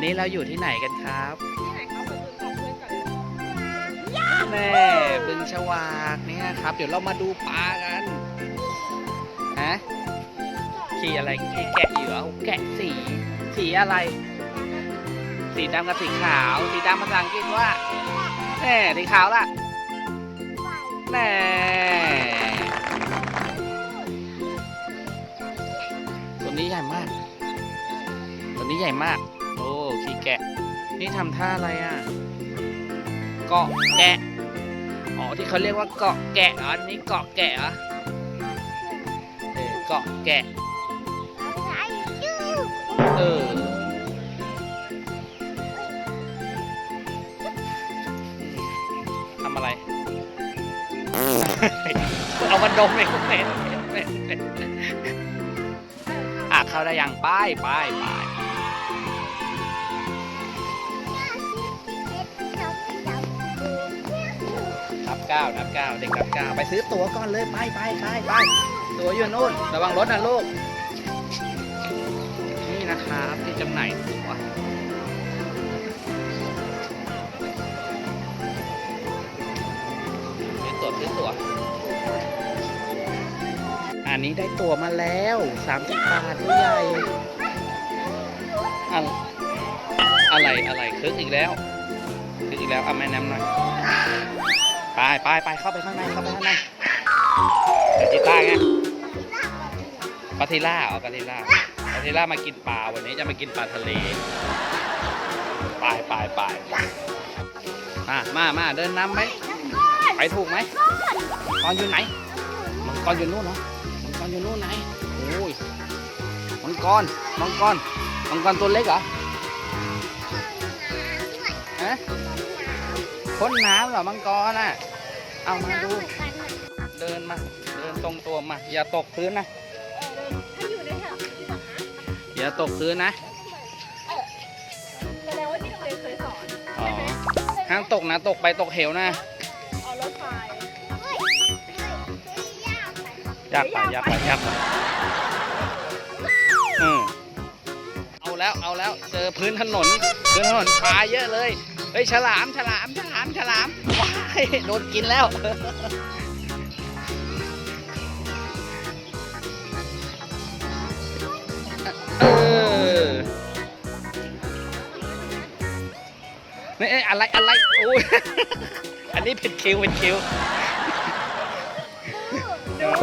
วันนี้เราอยู่ที่ไหนกันครับที่ไหนครับเปิดตัวเพื่อนก่อนแน่บึงฉวากเนี่ยครับ เดี๋ยวเรามาดูปลากันฮะขี่อะไรขี่แกะอยู่เหรอแกะสีสีอะไร สีดำกับสีขาว สีดำภาษาอังกฤษว่าแน่สีขาวล่ะแน่ตัวนี้ใหญ่มาก ตัวนี้ใหญ่มาก ขี่แกะ นี่ทำท่าอะไรอะ เกาะแกะ อ๋อที่เขาเรียกว่าเกาะแกะเหรออันนี้เกาะแกะเหรอเออเกาะแกะ เออ ทำอะไร เอามาดมเลยคุณเป็นอะเข้าได้ยังป้ายป้ายป้าย เก้านับเก้าเด็กนับเก้าไปซื้อตั๋วก่อนเลยไปไปไปไปตั๋วอยู่นู่นระวังรถนะลูก นี่นะครับที่จำหน่ายตั๋วซื้อตั๋วซื้อตั๋วอันนี้ได้ตั๋วมาแล้ว30บาทผู้ใหญ่อะอะไรอะไรคึกอีกแล้วคึกอีกแล้วเอาแม่น้ำหน่อย ไปไปไปเข้าไปข้างในเข้าไปข้างในเดี๋ยวจิต้าไงปาทิล่าเหรอปาทิล่าปาทิล่ามากินปลาวันนี้จะมากินปลาทะเลไปไปไปมามามาเดินนำไหมไปถูกไหมตอนอยู่ไหนมังกรอยู่นู่นเหรอมังกรอยู่นู่นไหนโอ้ยมังกรมังกรมังกรตัวเล็กเหรอฮะ พ่นน้ำเหรอมังกรน่ะ เอามาดู เดินมา เดินตรงตัวมา อย่าตกพื้นนะ ถ้าอยู่ในแถวที่สองนะอย่าตกพื้นนะ แสดงว่าที่โรงเรียนเคยสอนอ๋อ ห้ามตกนะ ตกไปตกเหวนะ เอารถไฟยากไปยากไปยากไปอืมเอาแล้วเอาแล้วเจอพื้นถนนพื้นถนนปลาเยอะเลย เฮ้ยฉลามฉลามฉลาม ฉลามว้ายโดนกินแล้ว เออนี่เอ้ยอะไรอะไรโอ้ยอันนี้เป็นคิวเป็นคิว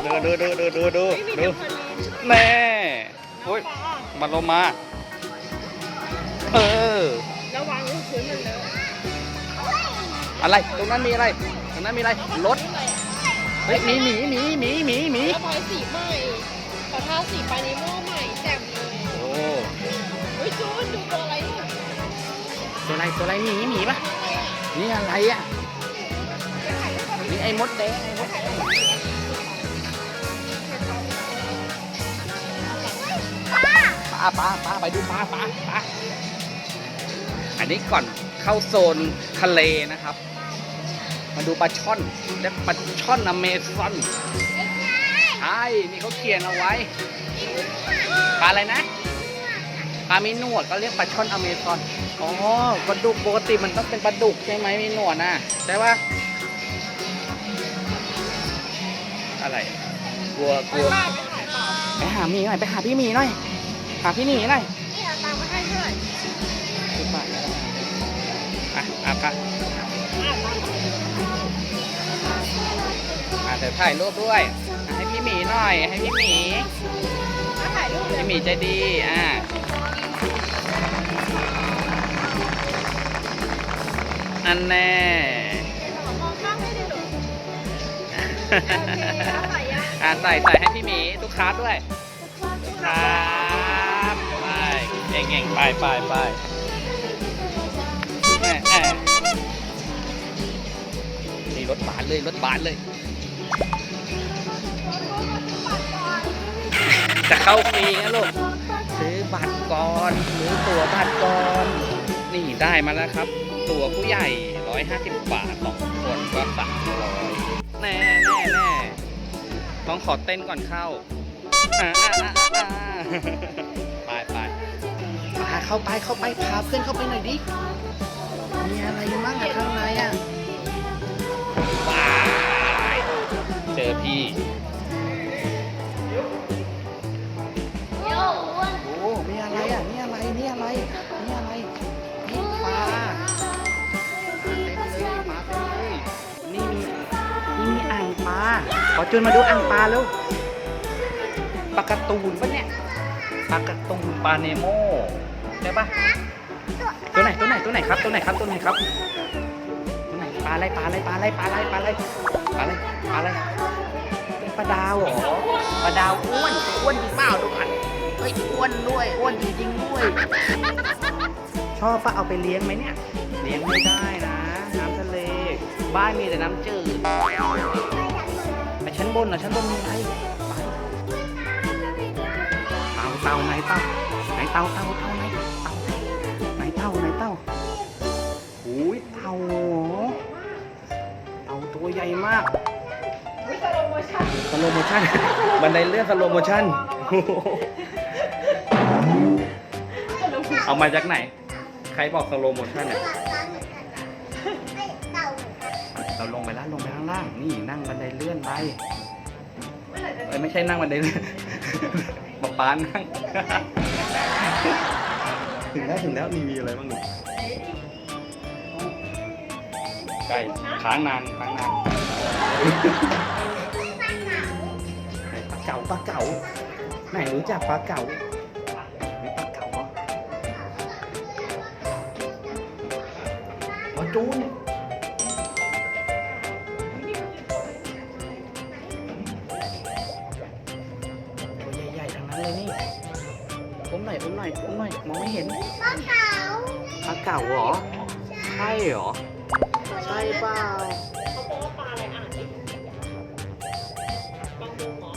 ดูดูดูดูดูดูดูดลพารีนแม่โอ้ยมาลงมา เออ ระวังพื้นมันเลอะ อะไร ตรงนั้นมีอะไร ตรงนั้นมีอะไร รถ เฮ้ยหมีหมีหมีหมีหมีหมีระบายสีใหม่ขอทาสีไปในหม้อใหม่แจ่มเลยโอ้เฮ้ยจูนดูตัวอะไรเนี่ยตัวอะไรตัวอะไรหมีหมีปะนี่อะไรอะ นี่ไอ้มดแดงไอ้มดแดงปลาปลาปลาไปดูปลาปลาปลาอันนี้ก่อนเข้าโซนทะเลนะครับ มาดูปลาช่อนเรียกปลาช่อนอเมซอนใช่นี่เขาเขียนเอาไว้ปลาอะไรนะปลาไมีหนวดก็เรียกปลาช่อนอเมซอนอ๋อปลาดุกปกติมันต้องเป็นปลาดุกใช่ไหมมีหนวดน่ะใช่ปะอะไรกลัวกลัวไปถ่ายเปล่าไปหาหมีหน่อยไปหาพี่หมีหน่อยหาพี่หมีหน่อย เดี๋ยวถ่ายรูปด้วยอะให้พี่หมีหน่อย ให้พี่หมี มาถ่ายรูปเลยพี่หมีใจดี อะอันแน่ มองข้างให้ดิหนูใส่ยังอะใส่ใส่ให้พี่หมีทุกคาร์ดด้วยครับ ไปเก่งเก่งไปไปไปแม่แม่นี่รถบานเลยรถบานเลย จะเข้าฟรีนะลูกซื้อบัตรก่อนซื้อตั๋วบัตรก่อนนี่ได้มาแล้วครับ ตั๋วผู้ใหญ่ 150 บาทสองคนก็300แน่แน่แน่ต้องขอเต้นก่อนเข้าไปไปไปเข้าไปเข้าไปพาเพื่อนเข้าไปหน่อยดิ มีอะไรบ้างอะข้างในอะว้าเจอพี่ ขอจุนมาดูอ่างปลาแล้วปลาการ์ตูนปะเนี่ยปลาการ์ตูนปลาเนโมใช่ปะตัวไหนตัวไหนตัวไหนครับตัวไหนครับตัวไหนครับตัวไหนปลาอะไรปลาอะไรปลาอะไรปลาอะไรปลาอะไรปลาอะไรปลาอะไรเป็นปลาดาวเหรอปลาดาวอ้วนตัวอ้วนจริงเปล่าดูกันเฮ้ยอ้วนด้วยอ้วนจริงๆด้วยชอบปะเอาไปเลี้ยงไหมเนี่ยเลี้ยงไม่ได้นะ น้ำทะเล บ้านมีแต่น้ำจืดไป ชั้นบนเหรอชั้นบนมีอะไรไปเต่าเต่าไหนเต่าไหนเต่าเต่าเต่าไหนเต่าไหนเต่าไหนเต่าหูยเต่าเหรอเต่าตัวใหญ่มากสโลโมชั่นบันไดเลื่อนสโลโมชั่นเอามาจากไหน ใครบอกสโลโมชั่นเนี่ย เราลงไปแล้วลงไปข้างล่างนี่นั่งบันไดเลื่อนไปเอ้ยไม่ใช่นั่งบันไดเลื่อนป๊าป๊านั่ง ถึงแล้วถึงแล้วนี่มีอะไรบ้างนี่ใกล้ค้างนานค้างนานไหนปลาเก๋าปลาเก๋าไหนรู้จักปลาเก๋ามีปลาเก๋าเหรอปลาจูน เก๋าเหรอ ใช่เหรอ ใช่เปล่าเขาบอกว่าปลาอะไรอ่านดิบางมุมเหรอ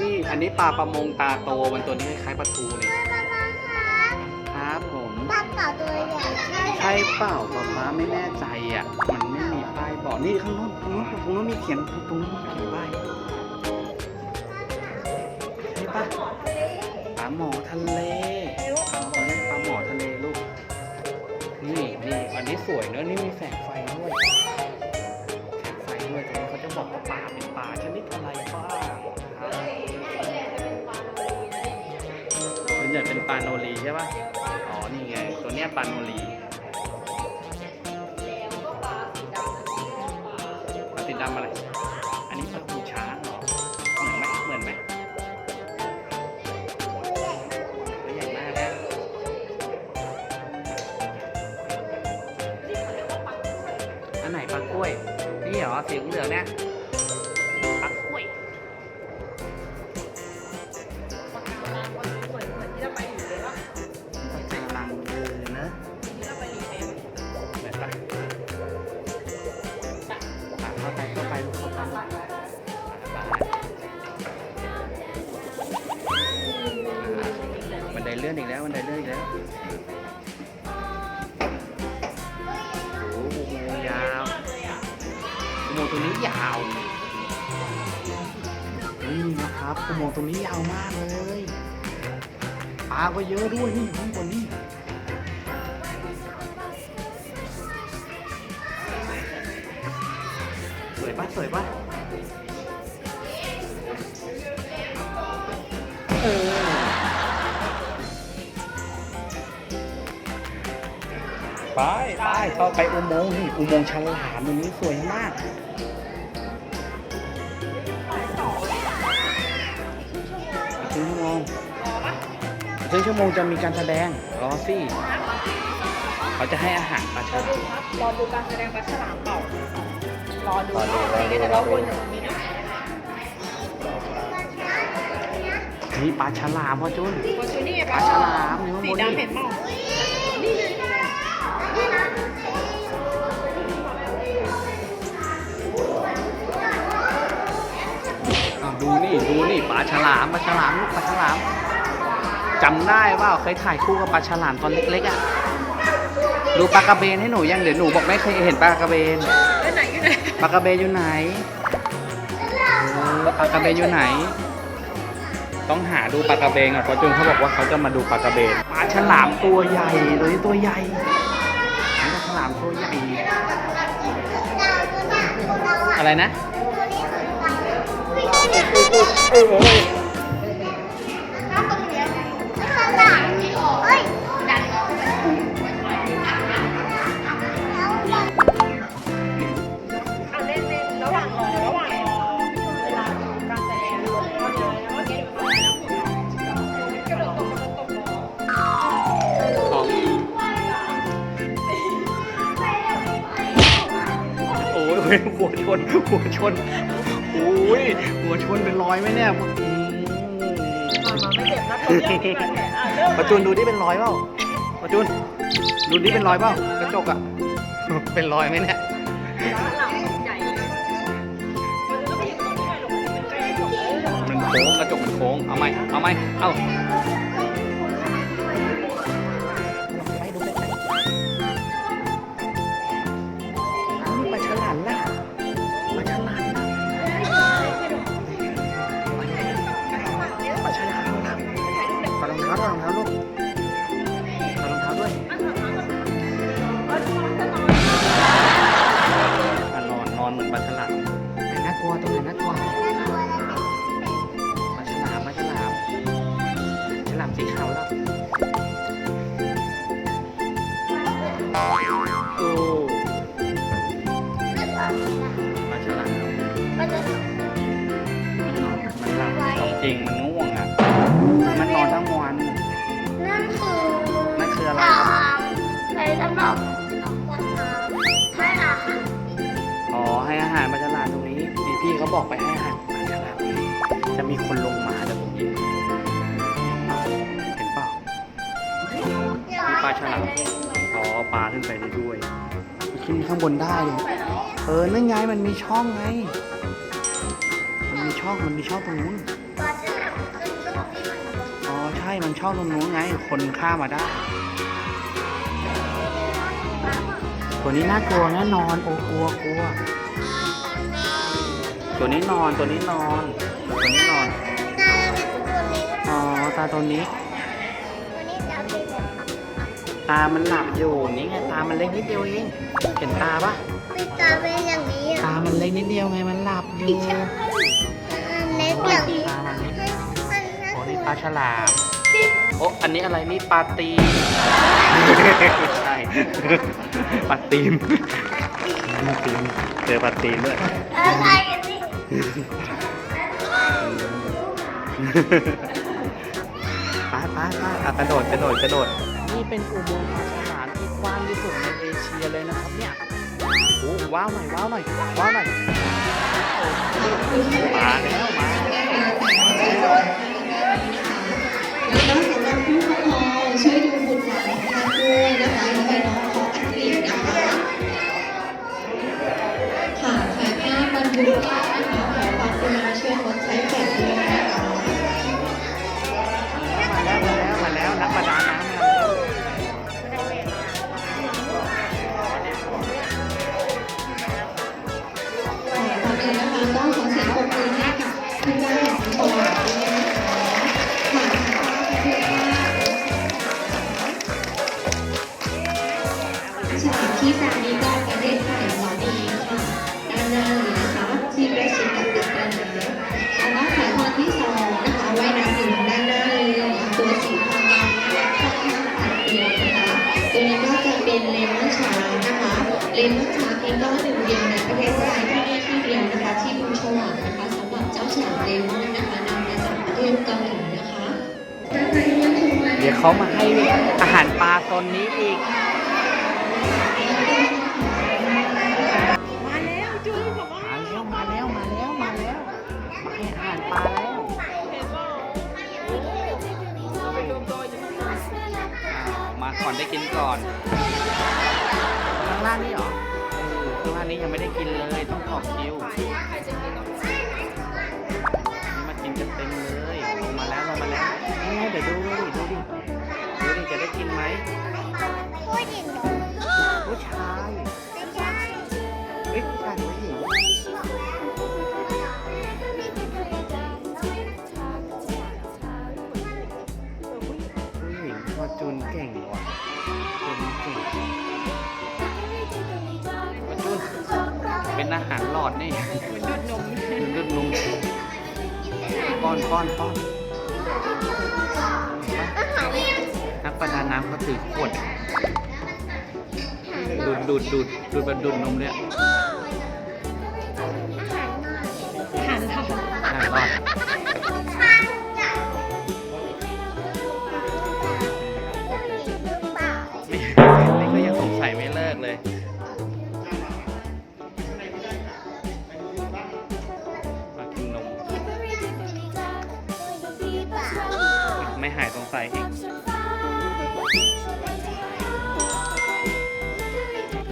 นี่อันนี้ปลาประมงตาโตมันตัวนี้คล้ายปลาทูนี่ครับผมปลาเต่าตัวใหญ่ใช่ใช่เปล่าป๊าป๊าไม่แน่ใจอะ มันไม่มีป้ายบอกนี่ข้างโน้นตรงโน้นตรงโน้นมีเขียนตรงโน้นมีเขียนป้ายใช่ปะาหมอทะเลเขาเรียกปลาหมอทะเลลูก นี่นี่อันนี้สวยเนอะนี่มีแสงไฟด้วย แสงไฟด้วยตรงนี้เขาจะบอกว่าปลาเป็นปลาชนิดอะไรบ้างครับส่วนใหญ่เป็นปลาโนรีใช่ปะอ๋อ นี่ไง ตัวเนี้ยปลาโนรี ลืองๆเนี่ยาก็เยอะด้วยนี่อยู่ข้างบนนี่สวยปะสวยปะเออไปไปเข้าไปอุโมงค์นี่อุโมงค์ฉลามตรงนี้สวยมาก ครึ่งชั่วโมงจะมีการแสดงรอสิเขาจะให้อาหารปลาฉลามรอดูการแสดงปลาฉลามเปล่ารอดูรอดูนี่จะรอวนอยู่ตรงนี้นะนี่ปลาฉลามพ่อจุนบนชุดนี่ปลาฉลามอยู่ข้างบนสีนี่ดำเห็นเปล่าอ้าวดูนี่ดูนี่ปลาฉลามปลาฉลามลูกปลาฉลาม จำได้ว่าเคยถ่ายคู่กับปลาฉลามตอนเล็กๆอะดูปลากระเบนให้หนูยังเดี๋ยวหนูบอกไม่เคยเห็นปลากระเบนไปไหนอยู่ไหนปลากระเบนอยู่ไหนเออปลากระเบนอยู่ไหนโตต้องหาดูปลากระเบนอะเพราะจุนเขาบอกว่าเขาจะมาดูปลากระเบนปลาฉลามตัวใหญ่ตัวนี้ตัวใหญ่ปลาฉลามตัวใหญ่ อะไรนะ โอ้ยหัวชนหัวชนโอ้ยหัวชนเป็นรอยไหมเนี่ยอืมมาไม่เจ็บนะตัวเดียวมีบาดแผลอะเริ่มประจุนดูดิเป็นรอยเปล่าประจุนดูดิเป็นรอยเปล่ากระจกอะเป็นรอยไหมเนี่ยหลังใหญ่เลยมันก็ไปอยู่ตรงนี้ไงหรอกมันเป็นใกล้จบเลยมันโค้งกระจกมันโค้งเอาไหมเอาไหมเอาากลัวตรงไหนน่ากลัวมาฉลามมาฉลามฉลามสีขาวแล้ว บอกไปให้อาหารปลาฉลามจะมีคนลงมาแต่ผมเห็นเห็นเปล่า ปลาฉลาม อ๋อปลาขึ้นไปได้ด้วยขึ้นข้างบนได้เลยเออนั่นไงมันมีช่องไง มันมีช่องมันมีช่องตรงนู้นอ๋อใช่มันช่องตรงนู้นไง คนข้ามมาได้ ตัวนี้น่ากลัวแน่นอนโอ้กลัวกลัว ตัวนี้นอนตัวนี้นอน ตัวนี้นอนตาเป็นตัวนี้อ๋อ ตาตัวนี้ตัวนี้จะเป็นแบบตา มันหลับอยู่นี่ไงตา มันเล็กนิดเดียวเอง เห็นตาปะเป็นตาเป็นอย่างนี้ตาอะมันเล็กนิดเดียวไง มันหลับอยู่อันเล็กอย่างนี้ตามันเล็กอันนั้นโอ้นี่ปลาฉลามโอ้อันนี้อะไรนี่ปลาตีนใช่ปลาตีนปลาตีนเจอปลาตีนด้วยอะ ไรอันนี้ไปไปไปอะกระโดดกระโดดกระโดดนี่เป็นอุโมงค์ปลาฉลามที่กว้างที่สุดในเอเชียเลยนะครับเนี่ยโอ้ว้าวหน่อยว้าวหน่อยว้าวหน่อยมาแล้วมาแล้วาร์นะคะเลมอนชาร์เองก็หนึ่งเดียวในประเทศไทยที่นี่ที่เดียวนะคะ ที่ดูฉลากนะคะสำหรับเจ้าฉลามเลมอนนะคะนำมาจากประเทศเกาหลีนะคะด้านในยังคงมาเดี๋ยวเขามาให้อาหารปลาตนนี้อีก ก่อนได้กินก่อนข้างล่างนี่เหรอเออข้างล่างนี้ยังไม่ได้กินเลยต้องต่อคิว อาหารหลอดนี่เหมือนดูดนมเป็นเลือดนมป้อนป้อนป้อนอาหารเนี่ยนักประดาน้ำก็ถือขวดดูดดูดดูดดูดแบบดูดนมเลย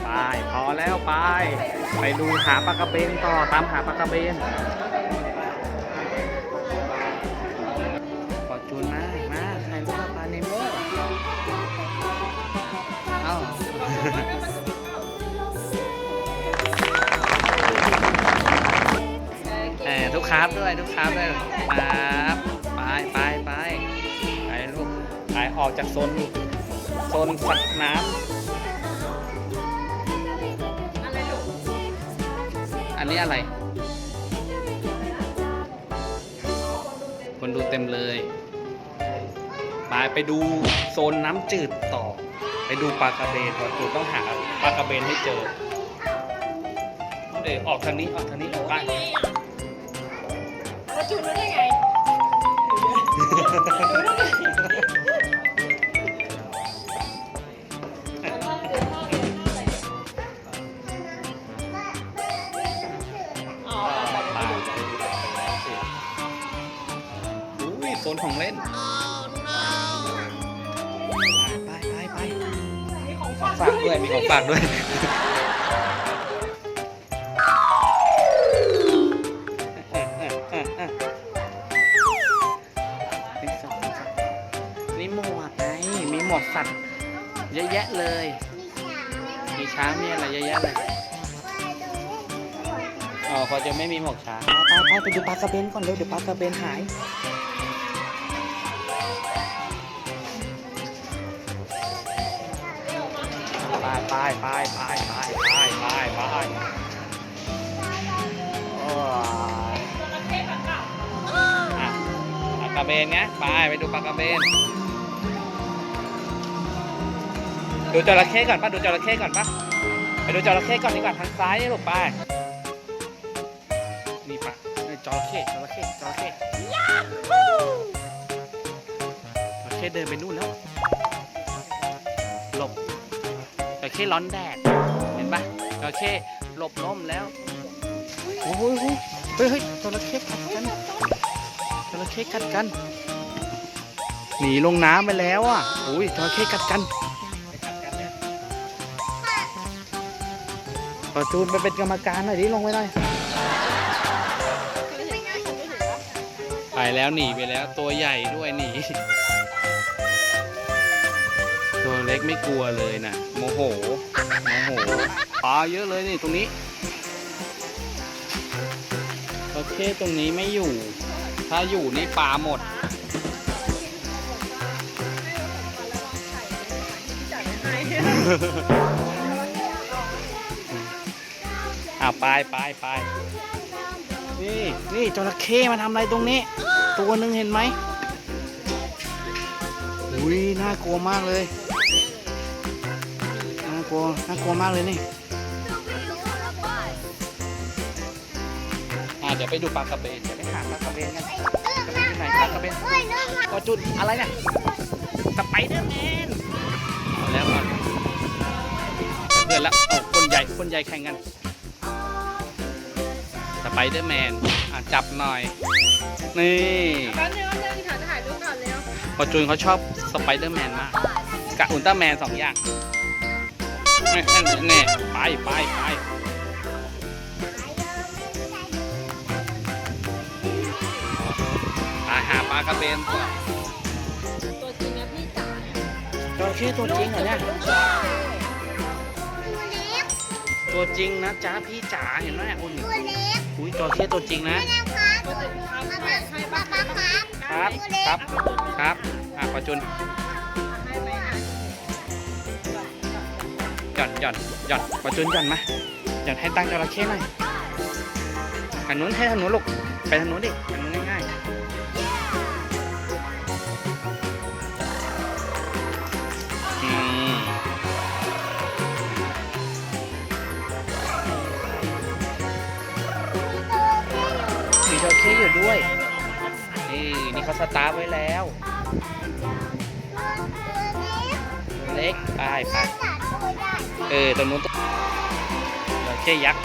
ไปพอแล้วไป ไปดูหาปลากระเบนต่อตามหาปลากระเบนขอจูนมามาถ่ายรูปกับปลาเนโมเอ้าเออทุกครับด้วยทุกครับด้วยครับไปไปไปไปลูกไปออกจากโซน โซนสัตว์น้ำอันนี้อะไร คนดูเต็มเลยไปไปดูโซนน้ำจืดต่อ ไปดูปลากระเบนก่อนจูต้องหาปลากระเบนให้เจอเดี๋ยวออกทางนี้ออกทางนี้ออกไปแล้วจูนรู้ได้ไง นของเล่นไปไปไปมีของฝากฝากด้วยมีของฝากด้วยนี่หมวกไงมีหมวกสัตว์เยอะแยะเลย มีช้างมีอะไรเยอะแยะเลยอ๋อพอจะไม่มีหมวกช้างไปไปไปดูปลากระเบนก่อนเร็วเดี๋ยวปลากระเบนหาย ไปไปไปไปไปไปไปปลากระเบนไงไปไปดูปลากระเบน ดูจระเข้ก่อนป่ะดูจระเข้ก่อนป่ะไปดูจระเข้ก่อนดีกว่าทางซ้ายนี่ลูกไปนี่ป่ะจระเข้จระเข้จระเข้จระเข้เดินไปนู่นแล้ว เข้ร้อนแดด เห็นปะจระเข้หลบล่มแล้ว โอ้โหเฮ้ยเฮ้ยจระเข้กัดกันจระเข้กัดกัน หนีลงน้ำไปแล้วอะอุ้ยจระเข้กัดกันขอจูนไปเป็นกรรมการหน่อยดิลงไปหน่อยไปแล้วหนีไปแล้วตัวใหญ่ด้วยหนีตัว เล็กไม่กลัวเลยนะโมโหโมโหปลาเยอะเลยนี่ตรงนี้โอเคตรงนี้ไม่อยู่ ถ้าอยู่นี่ปลาหมดอ่าไปไปไปนี่นี่จระเข้มาทำอะไรตรงนี้ ตัวหนึ่งเห็นไหมอุ้ยน่ากลัวมากเลยน่ากลัวน่ากลัวมากเลยนี่อ่าเดี๋ยวไปดูปลากระเบนเดี๋ยวไปหาปลากระเบนกันกระเบนที่ไหนปลากระเบนเฮ้ยนั่นมันก็จุดอะไรนะสไปเดอร์แมนเอาแล้วก่อนเพื่อนละเอาคนใหญ่คนใหญ่แข่งกันสไปเดอร์แมนอะจับหน่อย นี่แป๊บนึงแป๊บนึงถ่ายถ่ายรูปก่อนเร็วพอจูนเขาชอบสไปเดอร์แมนมากกับอุลตร้าแมนสองอย่าง แน่แน่แน่ไปไปไปไปหาปลากระเบนต่อตัวจริงนะพี่จ๋าจระเข้ตัวจริงเหรอเนี่ยตัวเล็กตัวจริงนะจ๊ะพี่จ๋าเห็นไหมอุ่นตัวเล็กอุ้ยจระเข้ตัวจริงนะนะครับตัวจริงครับป๊าให้ป๊าให้ป๊าป้าป๊าครับครับครับอะปอจุน หย่อนหย่อนหย่อจุนหย่อนมาหย่อนให้ตั้งจระเข้หน่อยทางนู้นให้ทางนู้นลูกไปทางนู้นดิทางนู้นง่ายๆมมีจระเข้อยู่ด้วยนี่นี่เขาสตาร์ทไว้แล้ว เล็กไปไป เออตรงนู้นจระเข้ยักษ์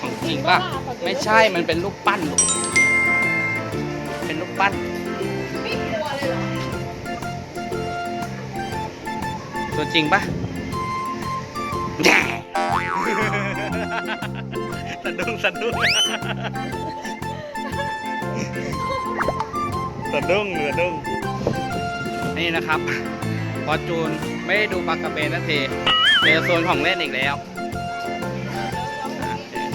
ของจริงป่ะ ไม่ใช่มันเป็นลูกปั้นลูกเป็นลูกปั้นไม่กลัวเลยเหรอตัวจริงป่ะสะดุ้งสะดุ้งสะดุ้งสะดุ้งนี่นะครับ พอจูนไม่ได้ดูปลากระเบนนาทีเจอโซนของเล่นอีกแล้วอ่าเจอ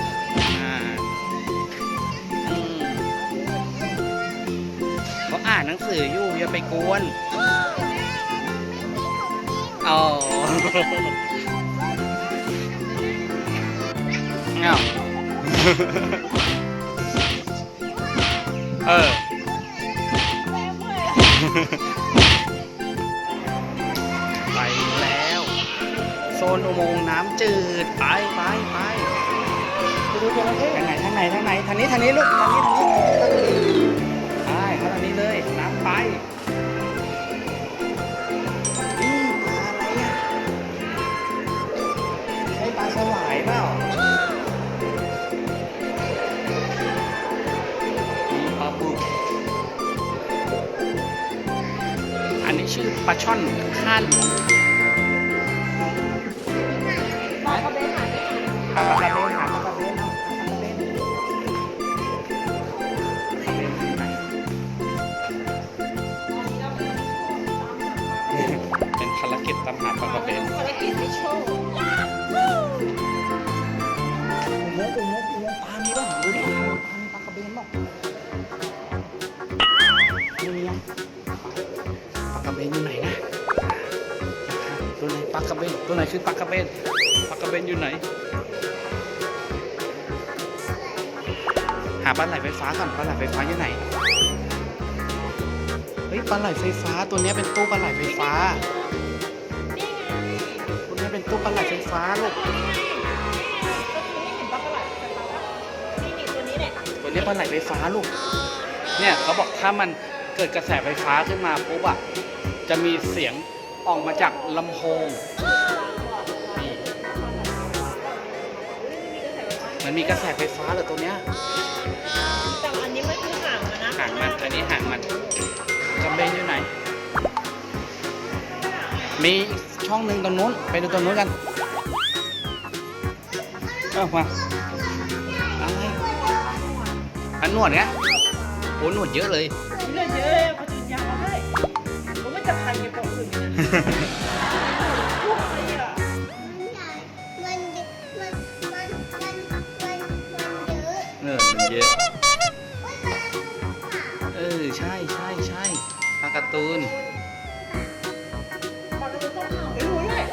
อ่าอืมเขาอ่านหนังสืออยู่อย่าไปกวนอ๋อเงาเออ นอุโมงค์น้ำจืด ไปไปไปไปดูจระเข้ทางไหนทางไหนทางไหนทางนี้ทางนี้ลูกทางนี้ทางนี้ไปเข้าทางนี้เลยน้ำไปนี่ปลาอะไรอะใช่ปลาสวายเปล่ามีปลาบึกอันนี้ชื่อปลาช่อนข้านหลวง ปากระเบนหาปากกาเบนเอาปากกาเบนเป็นภารกิจตามหาปลากระเบนภารกิจไม่โชว์อุโมงค์อุโมงค์อุโมงค์ปลามีป่ะดูดิปลามีปลากระเบนป่ะนี่ไงปลากระเบนอยู่ไหนนะตัวไหนปลากระเบนตัวไหนคือปลากระเบนปลากระเบนอยู่ไหนาปลาไหลไฟฟ้าก่อนปลาไหลไฟฟ้าอยู่ไหน เฮ้ยปลาไหลไฟฟ้าตัวเนี้ยเป็นตู้ปลาไหลไฟฟ้านี่ไงตัวเนี้ยเป็นตู้ปลาไหลไฟฟ้าลูกก็คือไม่เห็นปลาประหลาดแต่ปลาว่านี่นี่ตัวนี้เนี่ยตัวเนี้ยปลาไหลไฟฟ้าลูก เนี่ยเขาบอกถ้ามันเกิดกระแสไฟฟ้าขึ้นมาปุ๊บอะจะมีเสียงออกมาจากลำโพง มันมีกระแสไฟฟ้าเหรอตัวเนี้ยแต่อันนี้ไม่คือห่างอะนะห่างมัน อันนี้ห่างมันกระเบนอยู่ไหน มีอีกช่องหนึ่งตรงนู้น ไปดูตรงนู้นกันเออมาอะไรอันหนวดไงโอ้หนวดเยอะเลย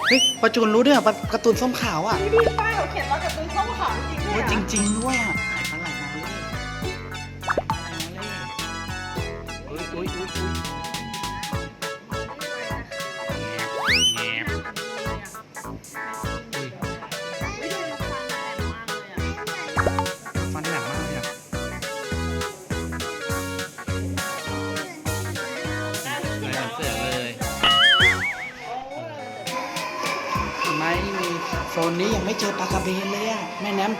เลยเฮ้ยปลาจูนรู้ด้วยเหรอปลาการ์ตูนส้มขาวอะนี่พี่ป้ายเขาเขียนว่าการ์ตูน โซนนี้ยังไม่เจอปลากระเบนเลยอะแม่แนม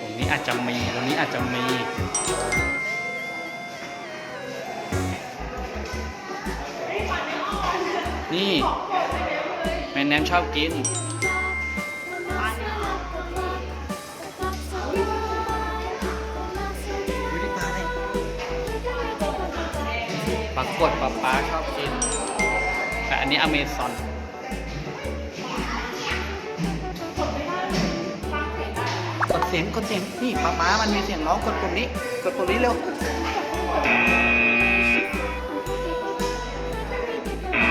ตรงนี้อาจจะมีตรงนี้อาจจะมีนี่แม่แนมชอบกิน ปลากดปลาปลาชอบกิน แต่อันนี้อเมซอนกดเสียงกดเสียงนี่ป๊าป๊ามันมีเสียงร้องกดปุ่มนี้ กดปุ่มนี้เร็วอ่า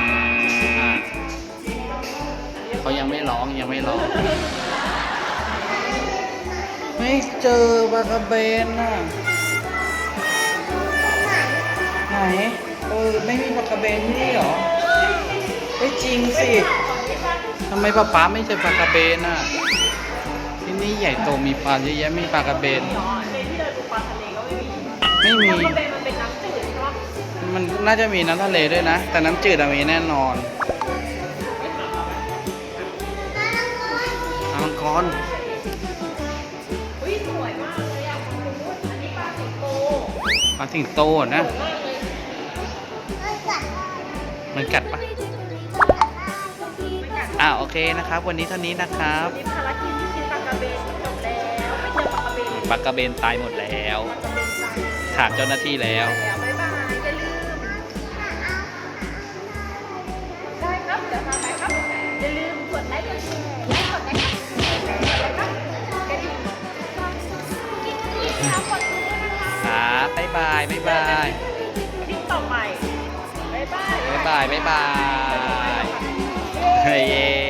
เขายังไม่ร้องยังไม่ร้อง ไม่เจอปลากระเบนอะ ไหน ออไม่มีปลากระเบนที่นี่เหรอไม่จริงสิทำไมป๊าป๊าไม่เจอปลากระเบนอะที่นี่ใหญ่โตมีปลาเยอะแยะมีปลากระเบนเนาะในที่เราดูปลาทะเลก็ไม่มีไม่มีเพราะมันเป็นมันเป็นน้ำจืดใช่ปะมันน่าจะมีน้ำทะเลด้วยนะ แต่น้ำจืดอะมีแน่นอนอามังกรอุ้ยสวยมากเลยอะคุณรู้อันนี้ปลาสิงโตปลาสิงโตนะสวย มากเลยมันกัดปะอ่าโอเคนะครับ วันนี้เท่านี้นะครับวันนี้ภารกิจที่กินปลากระเบนจบแล้วไม่เจอปลากระเบนปลากระเบนตายหมดแล้วปลากระเบนตายถามเจ้าหน้าที่แล้ว แล้วบ๊ายบายอย่าลืมได้ครับเดี๋ยวพาไปครับอย่าลืมกดไลค์กดแชร์และกดไลค์ครับกดไลค์ครับกระดิ่งครับบ๊ายบายบ๊ายบายคลิปต่อไปบ๊ายบายบ๊ายบาย บ๊ายบายเฮ้ย